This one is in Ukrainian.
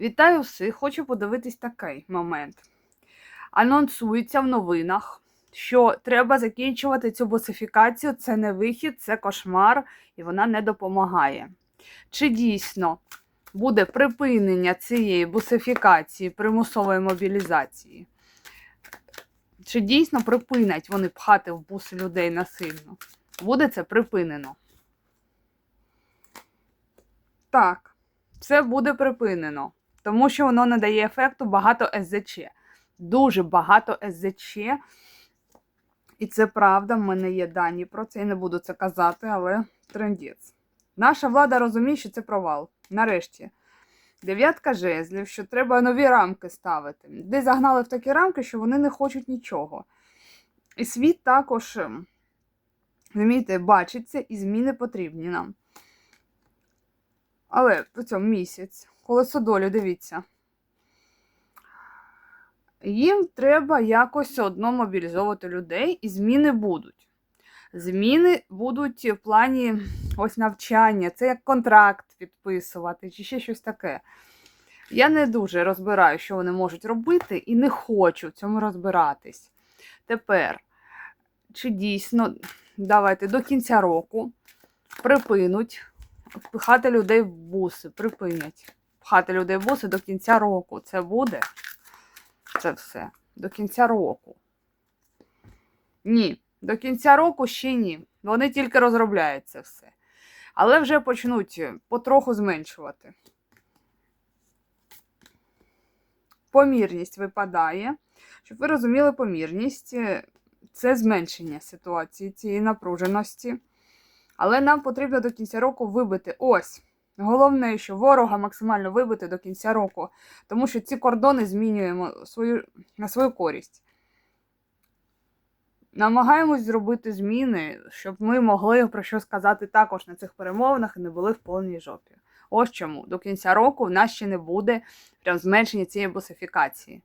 Вітаю всіх! Хочу подивитись такий момент. Анонсується в новинах, що треба закінчувати цю босифікацію. Це не вихід, це кошмар, і вона не допомагає. Чи дійсно буде припинення цієї бусифікації, примусової мобілізації? Чи дійсно припинять вони пхати в буси людей насильно? Буде це припинено? Так, це буде припинено, тому що воно не дає ефекту багато СЗЧ. Дуже багато СЗЧ. І це правда, в мене є дані про це, я не буду це казати, але трендець. Наша влада розуміє, що це провал. Нарешті. Дев'ятка жезлів, що треба нові рамки ставити. Де загнали в такі рамки, що вони не хочуть нічого. І світ також, ем, розумієте, бачиться, і зміни потрібні нам. Але при цьому місяць, колесо долі, дивіться. Їм треба якось одно мобілізовувати людей, і зміни будуть. Зміни будуть в плані ось навчання, це як контракт підписувати, чи ще щось таке. Я не дуже розбираю, що вони можуть робити, і не хочу в цьому розбиратись. Тепер, чи дійсно, давайте до кінця року припинуть пхати людей в буси, припинять. Пхати людей в буси до кінця року. Це буде? Це все. До кінця року. Ні. До кінця року ще ні. Вони тільки розробляють це все. Але вже почнуть потроху зменшувати. Помірність випадає. Щоб ви розуміли, помірність е, це зменшення ситуації цієї напруженості. Але нам потрібно до кінця року вибити ось. Головне, що ворога максимально вибити до кінця року, тому що ці кордони змінюємо свою, на свою користь. Намагаємось зробити зміни, щоб ми могли про що сказати також на цих перемовинах і не були в повній жопі. Ось чому до кінця року в нас ще не буде прям зменшення цієї босифікації.